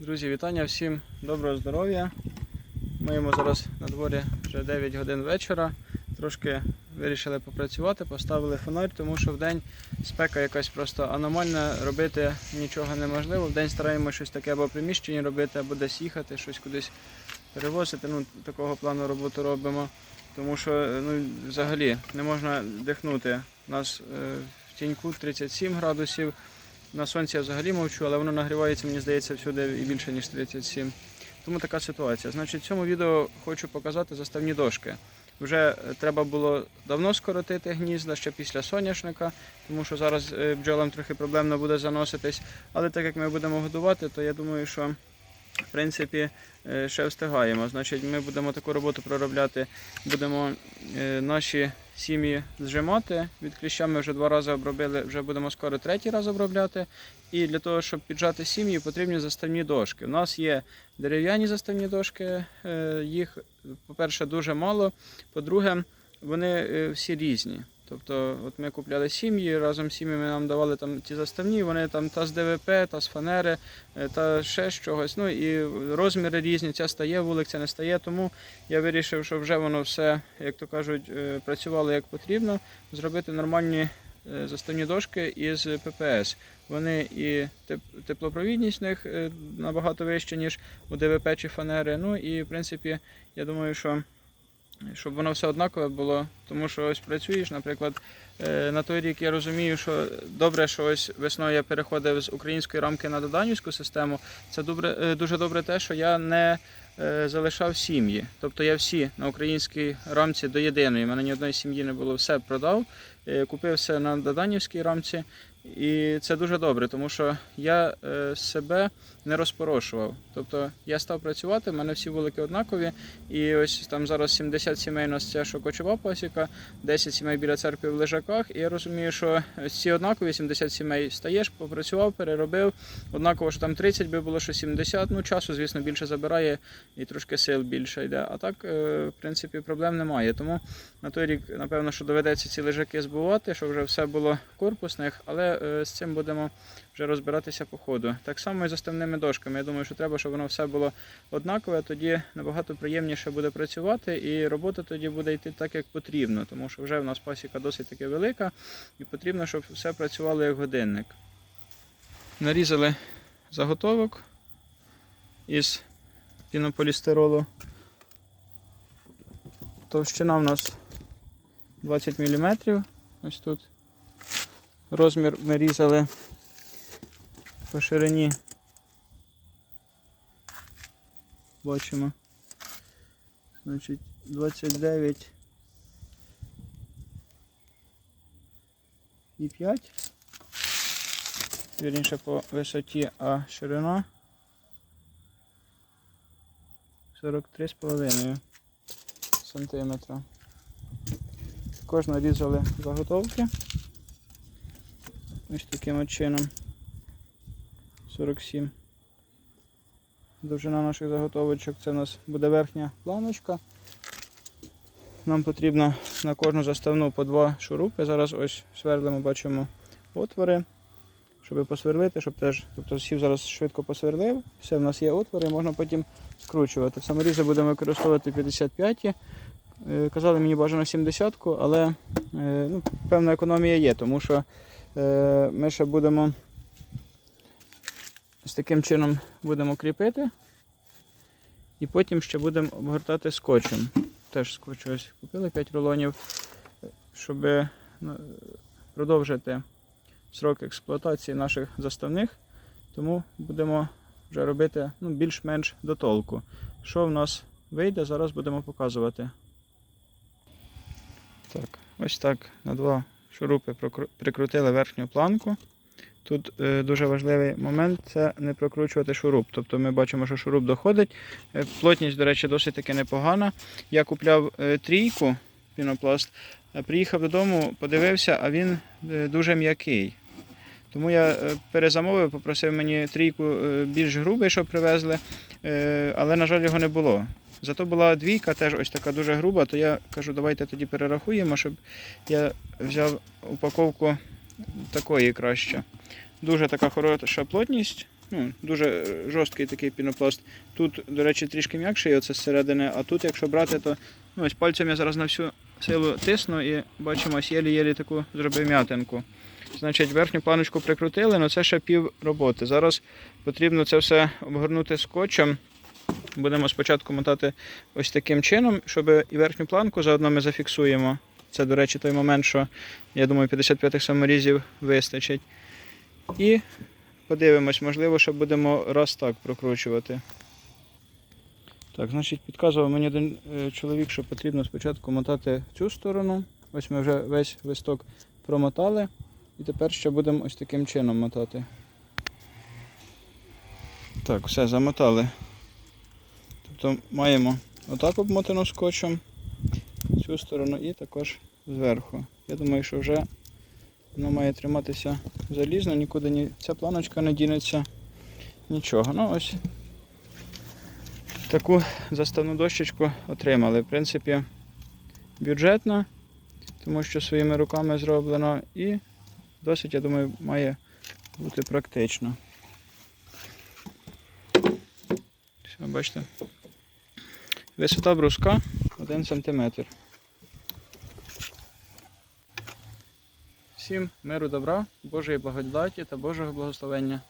Друзі, вітання всім доброго здоров'я. Маємо зараз на дворі вже 9 годин вечора. Трошки вирішили попрацювати, поставили фонарь, тому що в день спека якась просто аномальна, робити нічого неможливо. В день стараємося щось таке або в приміщенні робити, або десь їхати, щось кудись перевозити. Ну, такого плану роботу робимо. Тому що ну, взагалі не можна дихнути. У нас е, в тіньку 37 градусів. На сонці я взагалі мовчу, але воно нагрівається, мені здається, всюди і більше, ніж 37. Тому така ситуація. Значить, в цьому відео хочу показати заставні дошки. Вже е, треба було давно скоротити гнізда ще після соняшника, тому що зараз е, бджолам трохи проблемно буде заноситись. Але так як ми будемо годувати, то я думаю, що в принципі е, ще встигаємо. Значить, ми будемо таку роботу проробляти, будемо е, наші сім'ї зжимати. Від кліща ми вже два рази обробили, вже будемо скоро третій раз обробляти. І для того, щоб піджати сім'ї, потрібні заставні дошки. У нас є дерев'яні заставні дошки, е, їх, по-перше, дуже мало. По-друге, вони всі різні. Тобто, от ми купляли сім'ї, разом з сім'ями нам давали там ті заставні, вони там та з ДВП, та з фанери, е, та ще з чогось. Ну і розміри різні, ця стає вулик, ця не стає. Тому я вирішив, що вже воно все, як то кажуть, е, працювало як потрібно, зробити нормальні е, заставні дошки із ППС. Вони і теп- теплопровідність в них набагато вища, ніж у ДВП чи фанери. Ну і в принципі, я думаю, що щоб воно все однакове було, тому що ось працюєш, наприклад, е, на той рік я розумію, що добре, що ось весною я переходив з української рамки на доданівську систему. Це добре, е, дуже добре те, що я не е, залишав сім'ї. Тобто я всі на українській рамці до єдиної. У мене ні одної сім'ї не було, все продав, купив все на доданівській рамці. І це дуже добре, тому що я е, себе не розпорошував. Тобто я став працювати, в мене всі вулики однакові. І ось там зараз 70 сімей у нас ця що кочова пасіка, 10 сімей біля церкви в лежаках. І я розумію, що всі однакові 70 сімей стаєш, попрацював, переробив. Однаково, що там 30 би було, що 70. Ну, часу, звісно, більше забирає і трошки сил більше йде. А так, е, в принципі, проблем немає. Тому на той рік, напевно, що доведеться ці лежаки збувати, щоб вже все було корпусних, але е, з цим будемо вже розбиратися по ходу. Так само і з заставними дошками. Я думаю, що треба, щоб воно все було однакове, тоді набагато приємніше буде працювати, і робота тоді буде йти так, як потрібно, тому що вже в нас пасіка досить таки велика, і потрібно, щоб все працювало як годинник. Нарізали заготовок із пінополістиролу. Товщина в нас 20 мм. Ось тут. Розмір ми різали по ширині. Бачимо. Значить, 29 і 5. Вірніше по висоті, а ширина 43,5 сантиметра. Також нарізали заготовки. Ось таким чином. 47. Довжина наших заготовочок. Це у нас буде верхня планочка. Нам потрібно на кожну заставну по два шурупи. Зараз ось сверлимо, бачимо отвори, щоб посверлити, щоб теж, тобто сів зараз швидко посверлив, все в нас є отвори, можна потім скручувати. Саморізи будемо використовувати 55. Е, Казали мені бажано 70-ку, але е, ну, певна економія є, тому що ми ще будемо з таким чином будемо кріпити. І потім ще будемо обгортати скотчем. Теж скотч ось купили 5 рулонів, щоб ну, продовжити срок експлуатації наших заставних. Тому будемо вже робити ну, більш-менш до толку. Що в нас вийде, зараз будемо показувати. Так, ось так на два шурупи прикрутили верхню планку. Тут е, дуже важливий момент це не прокручувати шуруп. Тобто ми бачимо, що шуруп доходить. Е, плотність, до речі, досить таки непогана. Я купляв е, трійку пінопласт, приїхав додому, подивився, а він дуже м'який. Тому я перезамовив, попросив мені трійку більш грубий, щоб привезли, але, на жаль, його не було. Зато була двійка, теж ось така дуже груба, то я кажу, давайте тоді перерахуємо, щоб я взяв упаковку такої краще. Дуже така хороша плотність, ну, дуже жорсткий такий пінопласт. Тут, до речі, трішки м'якший оце зсередини, а тут, якщо брати, то ну, ось пальцем я зараз на всю силу тисну і бачимо, ось єлі-єлі таку зробив м'ятинку. Значить, верхню планочку прикрутили, але це ще пів роботи. Зараз потрібно це все обгорнути скотчем. Будемо спочатку мотати ось таким чином, щоб і верхню планку заодно ми зафіксуємо. Це, до речі, той момент, що я думаю, 55 саморізів вистачить. І подивимось, можливо, що будемо раз так прокручувати. Так, значить, підказував мені один е, чоловік, що потрібно спочатку мотати цю сторону. Ось ми вже весь листок промотали. І тепер ще будемо ось таким чином мотати. Так, все, замотали. Тобто маємо отак обмотано скотчем цю сторону і також зверху. Я думаю, що вже воно має триматися залізно, нікуди ні ця планочка не дінеться. Нічого. Ну ось таку заставну дощечку отримали. В принципі, бюджетно, тому що своїми руками зроблено і досить, я думаю, має бути практично. Все, бачите. Висота бруска 1 см. Всім миру добра, Божої благодаті та Божого благословення.